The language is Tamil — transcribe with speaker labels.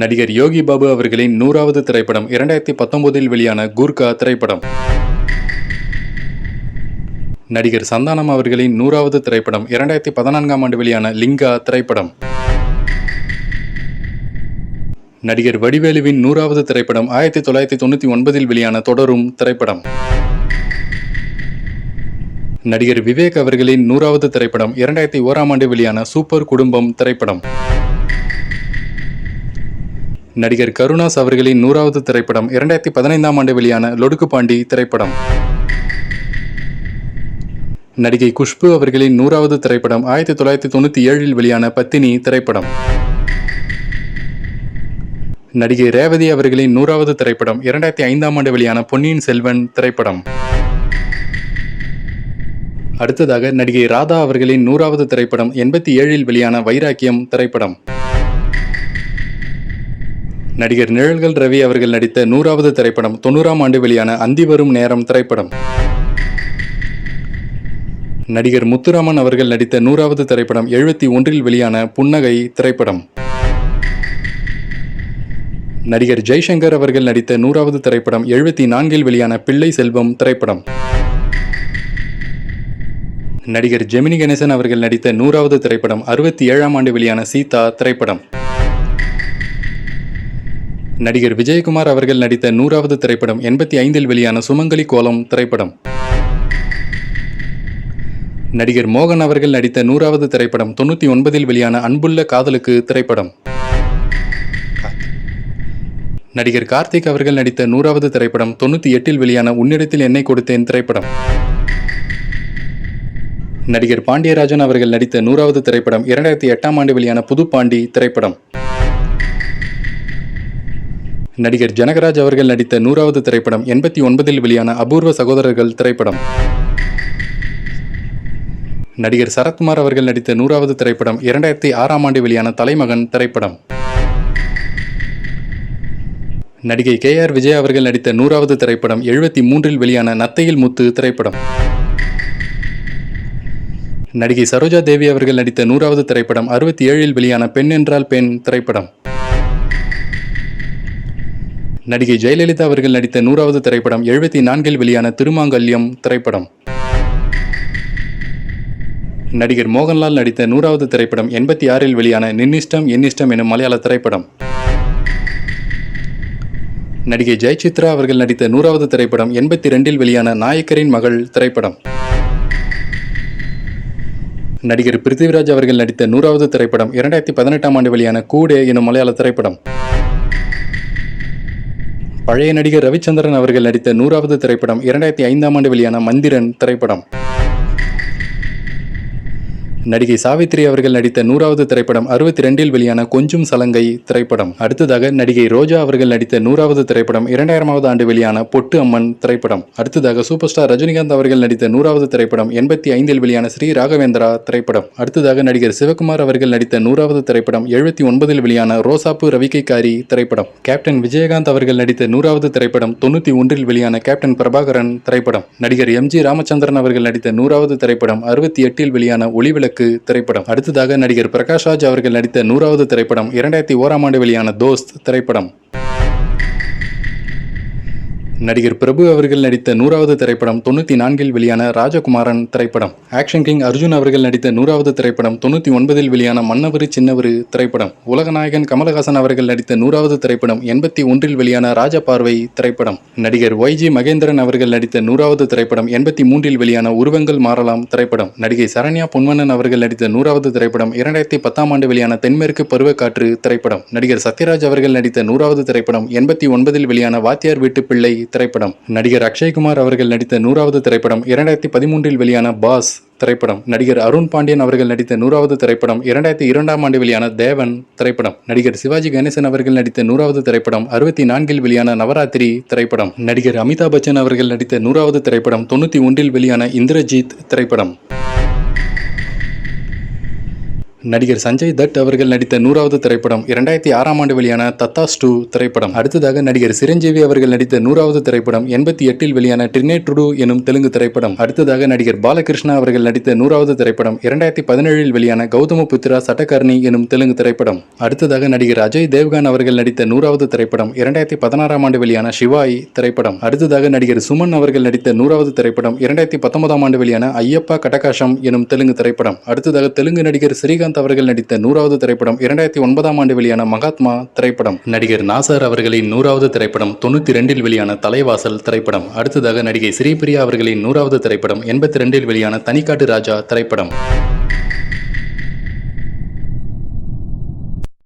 Speaker 1: நடிகர் யோகி பாபு அவர்களின் நூறாவது திரைப்படம் இரண்டாயிரத்தி பத்தொன்பதில் வெளியான கூர்கா திரைப்படம். நடிகர் சந்தானம் அவர்களின் நூறாவது திரைப்படம் இரண்டாயிரத்தி பதினான்காம் ஆண்டு வெளியான லிங்கா திரைப்படம். நடிகர் வடிவேலுவின் நூறாவது திரைப்படம் ஆயிரத்தி தொள்ளாயிரத்தி தொண்ணூற்றி ஒன்பதில் வெளியான தொடரும் திரைப்படம். நடிகர் விவேக் அவர்களின் நூறாவது திரைப்படம் இரண்டாயிரத்தி ஓராம் ஆண்டு வெளியான சூப்பர் குடும்பம் திரைப்படம். நடிகர் கருணாஸ் அவர்களின் நூறாவது திரைப்படம் இரண்டாயிரத்தி பதினைந்தாம் ஆண்டு வெளியான லொடுக்குபாண்டி திரைப்படம். நடிகை குஷ்பு அவர்களின் நூறாவது திரைப்படம் ஆயிரத்தி தொள்ளாயிரத்தி தொண்ணூற்றி ஏழில் வெளியான பத்தினி திரைப்படம். நடிகை ரேவதி அவர்களின் நூறாவது திரைப்படம் இரண்டாயிரத்தி ஐந்தாம் ஆண்டு வெளியான பொன்னியின் செல்வன் திரைப்படம். அடுத்ததாக நடிகை ராதா அவர்களின் நூறாவது திரைப்படம் எண்பத்தி ஏழில் வெளியான வைராக்கியம் திரைப்படம். நடிகர் நிழல்கள் ரவி அவர்கள் நடித்த நூறாவது திரைப்படம் தொண்ணூறாம் ஆண்டு வெளியான அந்தி வரும் நேரம் திரைப்படம். நடிகர் முத்துராமன் அவர்கள் நடித்த நூறாவது திரைப்படம் எழுபத்தி ஒன்றில் வெளியான புன்னகை திரைப்படம். நடிகர் ஜெய்சங்கர் அவர்கள் நடித்த நூறாவது திரைப்படம் எழுபத்தி நான்கில் வெளியான பிள்ளை செல்வம் திரைப்படம். நடிகர் ஜெமினி கணேசன் அவர்கள் நடித்த நூறாவது திரைப்படம் அறுபத்தி ஏழாம் ஆண்டு வெளியான சீதா திரைப்படம். நடிகர் விஜயகுமார் அவர்கள் நடித்த நூறாவது திரைப்படம் எண்பத்தி ஐந்தில் வெளியான சுமங்கலி கோலம் திரைப்படம். நடிகர் மோகன் அவர்கள் நடித்த நூறாவது திரைப்படம் தொண்ணூற்றி ஒன்பதில் வெளியான அன்புள்ள காதலுக்கு திரைப்படம். நடிகர் கார்த்திக் அவர்கள் நடித்த நூறாவது திரைப்படம் தொண்ணூற்றி எட்டில் வெளியான உன்னிடத்தில் என்னை கொடுத்தேன் திரைப்படம். நடிகர் பாண்டியராஜன் அவர்கள் நடித்த நூறாவது திரைப்படம் இரண்டாயிரத்தி எட்டாம் ஆண்டு வெளியான புதுப்பாண்டி திரைப்படம். நடிகர் ஜனகராஜ் அவர்கள் நடித்த நூறாவது திரைப்படம் எண்பத்தி ஒன்பதில் வெளியான அபூர்வ சகோதரர்கள் திரைப்படம். நடிகர் சரத்குமார் அவர்கள் நடித்த நூறாவது திரைப்படம் இரண்டாயிரத்தி ஆறாம் ஆண்டு வெளியான தலைமகன் திரைப்படம். நடிகை கே ஆர் விஜய் அவர்கள் நடித்த நூறாவது திரைப்படம் எழுபத்தி மூன்றில் வெளியான நத்தையில் முத்து திரைப்படம். நடிகை சரோஜா தேவி அவர்கள் நடித்த நூறாவது திரைப்படம் அறுபத்தி ஏழில் வெளியான பெண் என்றால் பெண் திரைப்படம். நடிகை ஜெயலலிதா அவர்கள் நடித்த நூறாவது திரைப்படம் எழுபத்தி நான்கில் வெளியான திருமாங்கல்யம் திரைப்படம். நடிகர் மோகன்லால் நடித்த நூறாவது திரைப்படம் எண்பத்தி ஆறில் வெளியான நின்னிஷ்டம் என்னிஷ்டம் எனும் மலையாள திரைப்படம். நடிகை ஜெயசித்ரா அவர்கள் நடித்த நூறாவது திரைப்படம் எண்பத்தி ரெண்டில் வெளியான நாயக்கரின் மகள் திரைப்படம். நடிகர் பிருத்திவிராஜ் அவர்கள் நடித்த நூறாவது திரைப்படம் இரண்டாயிரத்தி பதினெட்டாம் ஆண்டு வெளியான கூடே எனும் மலையாள திரைப்படம். பழைய நடிகர் ரவிச்சந்திரன் அவர்கள் நடித்த நூறாவது திரைப்படம் இரண்டாயிரத்தி ஐந்தாம் ஆண்டு வெளியான மந்திரன் திரைப்படம். நடிகை சாவித்ரி அவர்கள் நடித்த நூறாவது திரைப்படம் அறுபத்தி ரெண்டில் வெளியான கொஞ்சம் சலங்கை திரைப்படம். அடுத்ததாக நடிகை ரோஜா அவர்கள் நடித்த நூறாவது திரைப்படம் இரண்டாயிரமாவது ஆண்டு வெளியான பொட்டு அம்மன் திரைப்படம். அடுத்ததாக சூப்பர் ஸ்டார் ரஜினிகாந்த் அவர்கள் நடித்த நூறாவது திரைப்படம் எண்பத்தி ஐந்தில் வெளியான ஸ்ரீ ராகவேந்திரா திரைப்படம். அடுத்ததாக நடிகர் சிவகுமார் அவர்கள் நடித்த நூறாவது திரைப்படம் எழுபத்தி ஒன்பதில் வெளியான ரோசாப்பு ரவிக்கைக்காரி திரைப்படம். கேப்டன் விஜயகாந்த் அவர்கள் நடித்த நூறாவது திரைப்படம் தொண்ணூற்றி ஒன்றில் வெளியான கேப்டன் பிரபாகரன் திரைப்படம். நடிகர் எம் ஜி ராமச்சந்திரன் அவர்கள் நடித்த நூறாவது திரைப்படம் அறுபத்தி எட்டில் வெளியான ஒளிவிளக்கு திரைப்படம். அடுத்ததாக நடிகர் பிரகாஷ் ராஜ் அவர்கள் நடித்த நூறாவது திரைப்படம் இரண்டாயிரத்தி ஓராம் ஆண்டு வெளியான தோஸ்த் திரைப்படம். நடிகர் பிரபு அவர்கள் நடித்த நூறாவது திரைப்படம் தொண்ணூற்றி நான்கில் வெளியான ராஜகுமாரன் திரைப்படம். ஆக்ஷன் கிங் அர்ஜுன் அவர்கள் நடித்த நூறாவது திரைப்படம் தொண்ணூற்றி ஒன்பதில் வெளியான மன்னவரு சின்னவரு திரைப்படம். உலகநாயகன் கமலஹாசன் அவர்கள் நடித்த நூறாவது திரைப்படம் எண்பத்தி ஒன்றில் வெளியான ராஜபார்வை திரைப்படம். நடிகர் ஒய் ஜி மகேந்திரன் அவர்கள் நடித்த நூறாவது திரைப்படம் எண்பத்தி மூன்றில் வெளியான உருவங்கள் மாறலாம் திரைப்படம். நடிகை சரண்யா பொன்வண்ணன் அவர்கள் நடித்த நூறாவது திரைப்படம் இரண்டாயிரத்தி பத்தாம் ஆண்டு வெளியான தென்மேற்கு பருவக்காற்று திரைப்படம். நடிகர் சத்யராஜ் அவர்கள் நடித்த நூறாவது திரைப்படம் எண்பத்தி ஒன்பதில் வெளியான வாத்தியார் வீட்டு பிள்ளை திரைப்படம் நடிகர் அக்ஷய்குமார் அவர்கள் நடித்த நூறாவது திரைப்படம் இரண்டாயிரத்தி பதிமூன்றில் வெளியான பாஸ் திரைப்படம். நடிகர் அருண் பாண்டியன் அவர்கள் நடித்த நூறாவது திரைப்படம் இரண்டாயிரத்தி இரண்டாம் ஆண்டு வெளியான தேவன் திரைப்படம். நடிகர் சிவாஜி கணேசன் அவர்கள் நடித்த நூறாவது திரைப்படம் அறுபத்தி நான்கில் வெளியான நவராத்திரி திரைப்படம். நடிகர் அமிதாப் பச்சன் அவர்கள் நடித்த நூறாவது திரைப்படம் தொண்ணூற்றி ஒன்றில் வெளியான இந்திரஜித் திரைப்படம். நடிகர் சஞ்சய் தட் அவர்கள் நடித்த நூறாவது திரைப்படம் இரண்டாயிரத்தி ஆறாம் ஆண்டு வெளியான தத்தாஸ் டூ திரைப்படம். அடுத்ததாக நடிகர் சிரஞ்சீவி அவர்கள் நடித்த நூறாவது திரைப்படம் எண்பத்தி எட்டில் வெளியான டிர்னேட்ருடு எனும் தெலுங்கு திரைப்படம். அடுத்ததாக நடிகர் பாலகிருஷ்ணா அவர்கள் நடித்த நூறாவது திரைப்படம் இரண்டாயிரத்தி பதினேழில் வெளியான கௌதம புத்திரா சட்டகர்ணி எனும் தெலுங்கு திரைப்படம். அடுத்ததாக நடிகர் அஜய் தேவ்கான் அவர்கள் நடித்த நூறாவது திரைப்படம் இரண்டாயிரத்தி பதினாறாம் ஆண்டு வெளியான சிவாய் திரைப்படம். அடுத்ததாக நடிகர் சுமன் அவர்கள் நடித்த நூறாவது திரைப்படம் இரண்டாயிரத்தி பத்தொன்பதாம் ஆண்டு வெளியான ஐயப்பா கடகாஷம் எனும் தெலுங்கு திரைப்படம். அடுத்ததாக தெலுங்கு நடிகர் ஸ்ரீகாந்த் அவர்கள் நடித்த நூறாவது திரைப்படம் இரண்டாயிரத்தி ஒன்பதாம் ஆண்டு வெளியான மகாத்மா திரைப்படம். நடிகர் நாசர் அவர்களின் நூறாவது திரைப்படம் தொண்ணூத்தி ரெண்டில் வெளியான தலைவாசல் திரைப்படம். அடுத்ததாக நடிகை ஸ்ரீபிரியா அவர்களின் நூறாவது திரைப்படம் எண்பத்தி ரெண்டில் வெளியான தனிக்காட்டு ராஜா திரைப்படம்.